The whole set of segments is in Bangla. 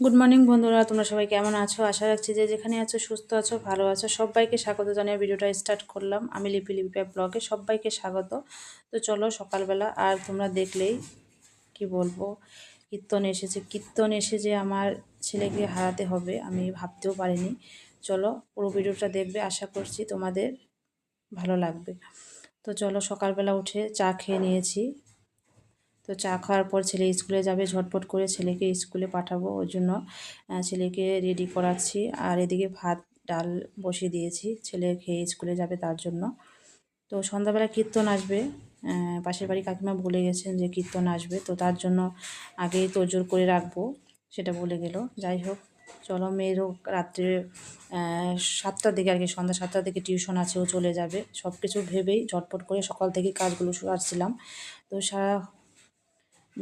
গুড মর্নিং বন্ধুরা। তোমরা সবাই কেমন আছো? আশা রাখছি যে যেখানে আছো, সুস্থ আছো, ভালো আছো। সবাইকে স্বাগত জানিয়ে ভিডিওটা স্টার্ট করলাম। আমি লিপি লিপি ব্লগে সবাইকে স্বাগত। তো চলো, সকালবেলা আর তোমরা দেখলেই কি বলব? কীর্তন এসেছে। কীর্তন এসে যে আমার ছেলেকে হারাতে হবে, আমি ভাবতেও পারিনি। চলো, পুরো ভিডিওটা দেখবে। আশা করছি তোমাদের ভালো লাগবে। তো চলো, সকালবেলা উঠে চা খেয়ে নিয়েছি। তো চা খাওয়ার পর ছেলে স্কুলে যাবে, ঝটপট করে ছেলেকে স্কুলে পাঠাবো। ওর জন্য ছেলেকে রেডি করাচ্ছি। আর এদিকে ভাত, ডাল বসিয়ে দিয়েছি। ছেলে খেয়ে স্কুলে যাবে তার জন্য। তো সন্ধ্যাবেলা কীর্তন আসবে। পাশের বাড়ি কাকিমা বলে গেছেন যে কীর্তন আসবে। তো তার জন্য আগেই তোজোর করে রাখব, সেটা বলে গেল। যাই হোক, চলো মেয়েরও রাত্রে সাতটার দিকে আর কি, সন্ধ্যা সাতটার দিকে টিউশন আছে, ও চলে যাবে। সব কিছু ভেবেই ঝটপট করে সকাল থেকে কাজগুলো সারছিলাম তো সারা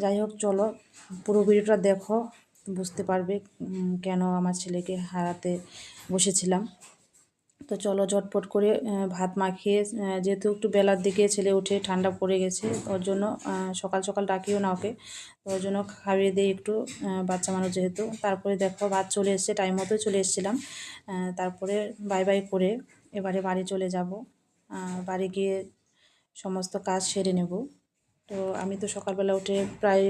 যাই হোক চলো। পুরো ভিডিওটা দেখো, বুঝতে পারবে কেন আমার ছেলেকে হারাতে বসেছিলাম। তো চলো, ঝটপট করে ভাত মাখিয়ে যেহেতু একটু বেলার দিকে ছেলে উঠে ঠান্ডা পড়ে গেছে, ওর জন্য সকাল সকাল ডাকিও না ওকে। তো ওর জন্য খাইয়ে দিই একটু বাচ্চা মানুষ যেহেতু। তারপরে দেখো, ভাত চলে এসছে টাইম মতো চলে এসেছিলাম। তারপরে বাই বাই করে এবারে বাড়ি চলে যাব। বাড়ি গিয়ে সমস্ত কাজ সেরে নেব। তো আমি তো সকালবেলা উঠে প্রায়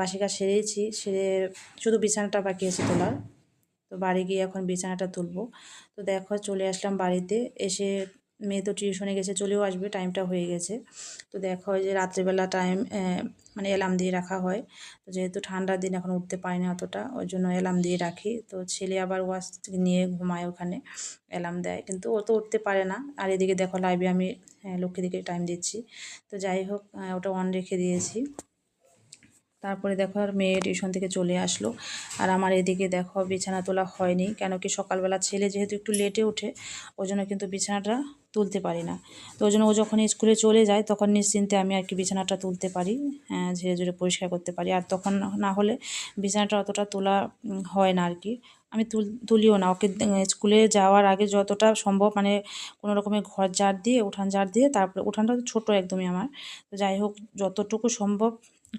বাসি কাজ সেরেছি সেরে শুধু বিছানাটা বাকি আছে তোলার। তো বাড়ি গিয়ে এখন বিছানাটা তুলবো। তো দেখো চলে আসলাম বাড়িতে, এসে মেয়ে তো টিউশনে গেছে, চলেও আসবে টাইমটা হয়ে গেছে। তো দেখো যে রাত্রেবেলা টাইম মানে অ্যালার্ম দিয়ে রাখা হয়। তো যেহেতু ঠান্ডার দিন, এখন উঠতে পারি না অতটা, ওই জন্য অ্যালার্ম দিয়ে রাখি। তো ছেলে আবার ওয়াশ নিয়ে ঘুমায় ওখানে অ্যালার্ম দেয়। কিন্তু ও তো উঠতে পারে না। আর এদিকে দেখো লাইভে আমি লক্ষ্মী দিকে টাইম দিচ্ছি। তো যাই হোক ওটা অন রেখে দিয়েছি। তারপরে দেখো আর মেয়ে টিউশন থেকে চলে আসলো। আর আমার এদিকে দেখো বিছানা তোলা হয়নি, কেন কি সকালবেলা ছেলে যেহেতু একটু লেটে ওঠে, ওই জন্য কিন্তু বিছানাটা তুলতে পারি না। তো ওই জন্য ও যখন স্কুলে চলে যায়, তখন নিশ্চিন্তে আমি আর কি বিছানাটা তুলতে পারি ঝেড়ে ঝেড়ে পরিষ্কার করতে পারি। আর তখন না হলে বিছানাটা অতটা তোলা হয় না আর কি। আমি তুল, তুলিও না। ওকে স্কুলে যাওয়ার আগে যতটা সম্ভব মানে কোনো রকমের ঘর ঝাড় দিয়ে, উঠান ঝাড় দিয়ে, তারপরে, উঠানটা তো ছোটো একদমই আমার। তো যাই হোক, যতটুকু সম্ভব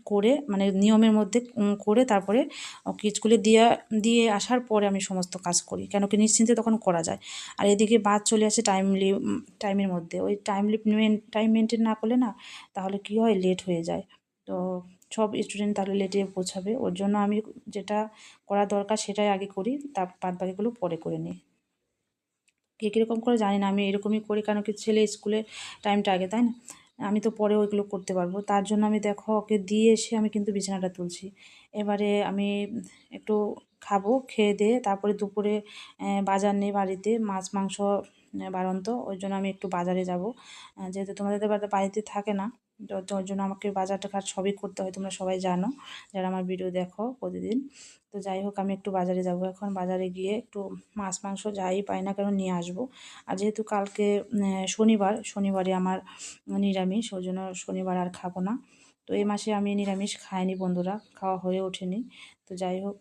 করে মানে নিয়মের মধ্যে করে তারপরে ওকে স্কুলে দিয়ে দিয়ে আসার পরে আমি সমস্ত কাজ করি। কেন কি নিশ্চিন্তে তখন করা যায়। আর এদিকে বাদ চলে আসে টাইমলি টাইমের মধ্যে। ওই টাইমলি টাইম মেনটেন না করলে না তাহলে কি হয়? লেট হয়ে যায়। তো সব স্টুডেন্ট তাহলে লেটে পৌঁছাবে। ওর জন্য আমি যেটা করা দরকার সেটাই আগে করি। তার বাদ বাকিগুলো পরে করে নিই। কে কীরকম করে জানি না। আমি এরকমই করি। কেন কি ছেলে স্কুলে টাইমটা আগে, তাই না? আমি তো পরে ওইগুলো করতে পারব। তার জন্য আমি দেখো ওকে দিয়ে এসে আমি কিন্তু বিছানাটা তুলছি। এবারে আমি একটু খাব, খেয়ে দিয়ে তারপরে দুপুরে বাজার নেই বাড়িতে, মাছ, মাংস বাড়ন্ত। ওই জন্য আমি একটু বাজারে যাব। যেহেতু তোমাদের বাড়িতে থাকে না। ওর জন্য আমাকে বাজারটা ঘাট সবই করতে হয়, তোমরা সবাই জানো। যারা আমার ভিডিও দেখো প্রতিদিন। তো যাই হোক, আমি একটু বাজারে যাব এখন। বাজারে গিয়ে একটু মাছ, মাংস যাই পাই না কেন নিয়ে আসব। আর যেহেতু কালকে শনিবার শনিবারে আমার নিরামিষ, ওই জন্য শনিবার আর খাব না। তো এই মাসে আমি নিরামিষ খাইনি বন্ধুরা, খাওয়া হয়ে ওঠেনি। তো যাই হোক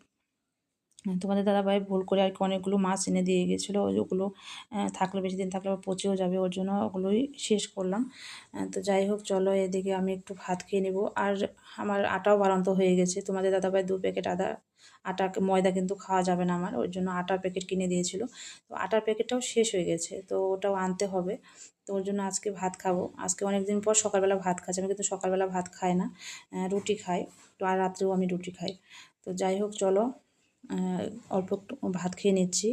তোমাদের দাদাভাই ভুল করে আর কি অনেকগুলো মাছ এনে দিয়ে গেছিল ওগুলো থাকলে বেশি দিন থাকলে পচেও যাবে, ওর জন্য ওগুলোই শেষ করলাম। তো যাই হোক, চলো এদিকে আমি একটু ভাত খেয়ে নেব। আর আমার আটাও বাড়ান্ত হয়ে গেছে। তোমাদের দাদাভাই দু প্যাকেট আদা, আটা, ময়দা কিন্তু খাওয়া যাবে না আমার, ওর জন্য আটার প্যাকেট কিনে দিয়েছিল। তো আটার প্যাকেটটাও শেষ হয়ে গেছে, তো ওটাও আনতে হবে। তো ওর জন্য আজকে ভাত খাব। আজকে অনেক দিন পর সকালবেলা ভাত খাচ্ছি, আমি কিন্তু সকালবেলা ভাত খাই না রুটি খাই। তো আর রাত্রেও আমি রুটি খাই। তো যাই হোক, চলো অল্প একটু ভাত খেয়ে নিচ্ছি।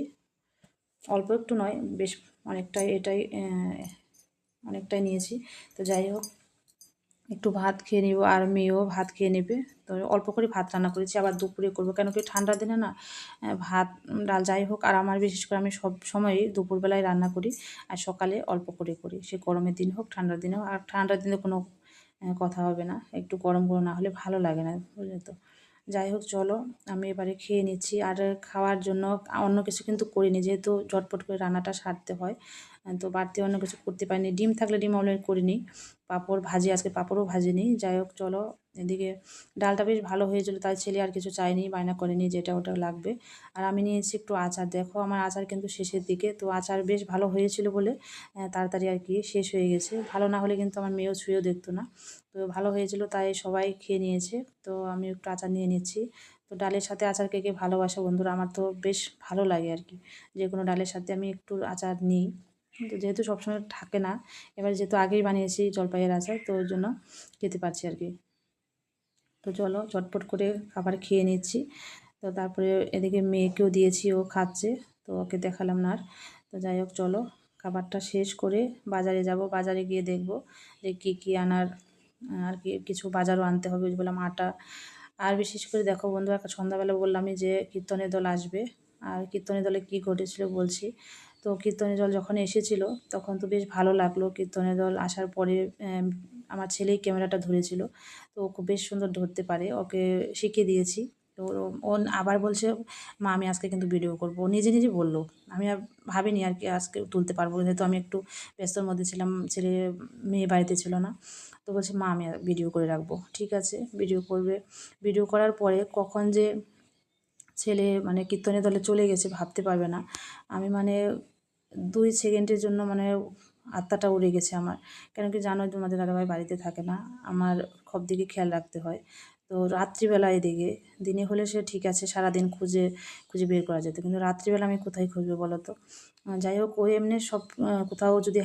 অল্প একটু নয়, বেশ অনেকটাই এটাই অনেকটাই নিয়েছি। তো যাই হোক, একটু ভাত খেয়ে নিব, আর মেয়েও ভাত খেয়ে নেবে। তো অল্প করে ভাত রান্না করেছি, আবার দুপুরে করব। কেন কি ঠান্ডার দিনে না ভাত, ডাল যাই হোক, আর আমার বিশেষ করে আমি সব সময়ই দুপুরবেলায় রান্না করি, আর সকালে অল্প করে করি। সে গরমের দিন হোক ঠান্ডার দিনে হোক, আর ঠান্ডার দিনে কোনো কথা হবে না। একটু গরম গরম না হলে ভালো লাগে না, বুঝলে তো। যাই হোক চলো, আমি এবারে খেয়ে নিচ্ছি। আর খাওয়ার জন্য অন্য কিছু কিন্তু করিনি, যেহেতু ঝটপট করে রান্নাটা সারতে হয়। তো বাড়তি অন্য কিছু করতে পারিনি। ডিম থাকলে ডিম অলরেডি করিনি। পাঁপড় ভাজি, আজকে পাঁপড়ও ভাজিনি। যাই হোক, চলো, এদিকে ডালটা বেশ ভালো হয়েছিল, তাই ছেলে আর কিছু চাইনি বায়না করেনি যেটা ওটা লাগবে। আর আমি নিয়েছি একটু আচার। দেখো, আমার আচার কিন্তু শেষের দিকে, তো আচার বেশ ভালো হয়েছিল বলে তাড়াতাড়ি আর কি শেষ হয়ে গেছে। ভালো না হলে কিন্তু আমার মেয়েও ছুঁয়েও দেখতো না। তো ভালো হয়েছিল, তাই সবাই খেয়ে নিয়েছে। তো আমি একটু আচার নিয়ে নিচ্ছি। তো ডালের সাথে আচার কে কে ভালোবাসে বন্ধুরা, আমার তো বেশ ভালো লাগে আর কি। যে কোনো ডালের সাথে আমি একটু আচার নিই। তো যেহেতু সবসময় থাকে না, এবার যেহেতু আগেই বানিয়েছি জলপাইয়ের আচার, তো ওই জন্য খেতে পারছি আর কি। তো চলো চটপট করে খাবার খেয়ে নিচ্ছি। তো তারপরে এদিকে মেয়েকেও দিয়েছি, ও খাচ্ছে, তো ওকে দেখালাম না আর। তো যাই হোক, চলো খাবারটা শেষ করে বাজারে যাব, বাজারে গিয়ে দেখব যে কী কী আনার, আর কি কিছু বাজারও আনতে হবে বললাম আটা। আর বিশেষ করে দেখো বন্ধু, একটা সন্ধ্যাবেলা বললামই যে কীর্তনের দল আসবে, আর কীর্তনের দলে কী ঘটেছিল বলছি। তো কীর্তনের দল যখন এসেছিল, তখন তো বেশ ভালো লাগল কীর্তনের দল আসার পরে আমার ছেলেই ক্যামেরাটা ধরেছিল। তো ও বেশ সুন্দর ধরতে পারে, ওকে শিখিয়ে দিয়েছি। তো ও আবার বলছে, মা, আমি আজকে কিন্তু ভিডিও করব। নিজে নিজে বলল। আমি আর ভাবিনি আর কি আজকে তুলতে পারব, যেহেতু আমি একটু ব্যস্তর মধ্যে ছিলাম, ছেলে, মেয়ে বাড়িতে ছিল না। তো বলছে, মা, আমি ভিডিও করে রাখব। ঠিক আছে ভিডিও করবে। ভিডিও করার পরে কখন যে ছেলে মানে কীর্তনের দলে চলে গেছে, ভাবতে পারবে না। আমি মানে দুই সেকেন্ডের জন্য মানে আত্মাটা উড়ে গেছে আমার। কেন কি জানো তোমাদের দাদাভাই বাড়িতে থাকে না, আমার সব দিকে খেয়াল রাখতে হয়। তো রাত্রিবেলা এদিকে, দিনে হলে সে ঠিক আছে, সারাদিন খুঁজে খুঁজে বের করা যেত। কিন্তু রাত্রিবেলা আমি কোথায় খুঁজবো বলো তো? যাই হোক, ও এমনি সব কোথাও যদি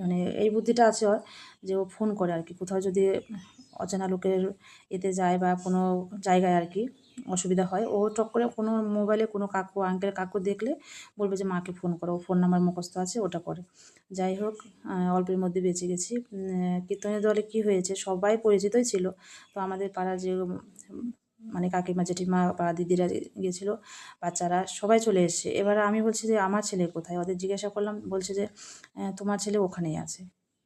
মানে এই বুদ্ধিটা আছে ওর, যে ও ফোন করে আর কি। কোথাও যদি অচেনা লোকের এতে যায় বা কোনো জায়গায় আর কি অসুবিধা হয়। ও টক করে কোনো মোবাইলে কোনো কাকু আঙ্কেল কাকু দেখলে বলবে যে, মাকে ফোন করো। ও ফোন নাম্বার মুখস্থ আছে, ওটা করে। যাই হোক অল্পের মধ্যে বেঁচে গেছি। কীর্তনের দলে কি হয়েছে? সবাই পরিচিতই ছিল। তো আমাদের পাড়ার যে মানে কাকিমা, জেঠিমা বা দিদিরা গিয়েছিল বাচ্চারা, সবাই চলে এসছে। এবার আমি বলছি যে, আমার ছেলে কোথায়? ওদের জিজ্ঞাসা করলাম, বলছে যে তোমার ছেলে ওখানেই আছে।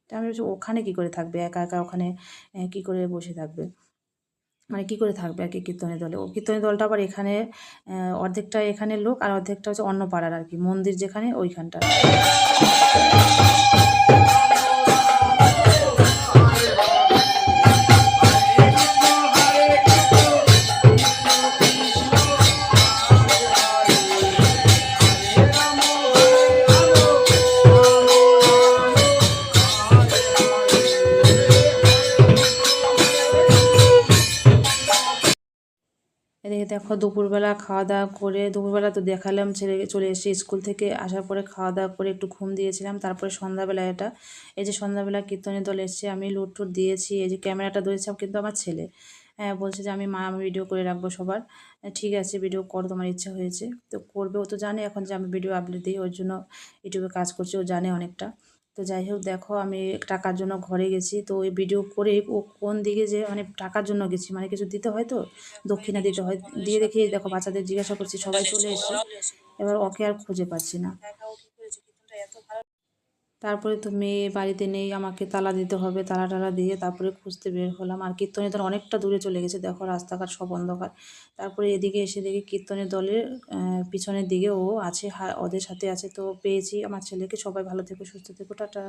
তা আমি বলছি, ওখানে কী করে থাকবে? একা একা ওখানে কী করে বসে থাকবে? মানে কি করে থাকবে আর কি কীর্তনের দলে? ও কীর্তনের দলটা আবার এখানে অর্ধেকটা এখানে লোক আর অর্ধেকটা হচ্ছে অন্য পাড়ার আর কি, মন্দির যেখানে ওইখানটা দেখো দুপুরবেলা খাওয়া দাওয়া করে, দুপুরবেলা তো দেখালাম ছেলে চলে এসে স্কুল থেকে আসার পরে খাওয়া দাওয়া করে একটু ঘুম দিয়েছিলাম, তারপরে সন্ধ্যাবেলা এটা, এই যে সন্ধ্যাবেলা কীর্তনের দল এসছে, আমি লুট টুট দিয়েছি, এই যে ক্যামেরাটা ধরেছিলাম কিন্তু আমার ছেলে। হ্যাঁ বলছে যে আমি মা, আমি ভিডিও করে রাখব সবার। ঠিক আছে ভিডিও করো, তোমার ইচ্ছা হয়েছে। তো করবে, ও তো জানে এখন যে আমি ভিডিও আপলোড দিই, ওর জন্য ইউটিউবে কাজ করছি, ও জানে অনেকটা। তো যাই হোক দেখো আমি টাকার জন্য ঘরে গেছি। তো ওই ভিডিও করে ও কোন দিকে যে মানে টাকার জন্য গেছি মানে কিছু দিতে হয় তো? দক্ষিণা দিতে হয়। দিয়ে দেখি, দেখো বাচ্চাদের জিজ্ঞাসা করছি, সবাই চলে এসে এবার ওকে আর খুঁজে পাচ্ছি না। তারপরে তো মেয়ে বাড়িতে নেই, আমাকে তালা দিতে হবে, তালা টালা দিয়ে তারপরে খুঁজতে বের হলাম। আর কীর্তনের দল অনেকটা দূরে চলে গেছে, দেখো রাস্তাঘাট সব অন্ধকার। তারপরে এদিকে এসে দেখি কীর্তনের দলের পিছনের দিকে ও আছে ওদের সাথে আছে। তো পেয়েছি, আমার ছেলেকে সবাই ভালো থেকো, সুস্থ থেকো, টাটা।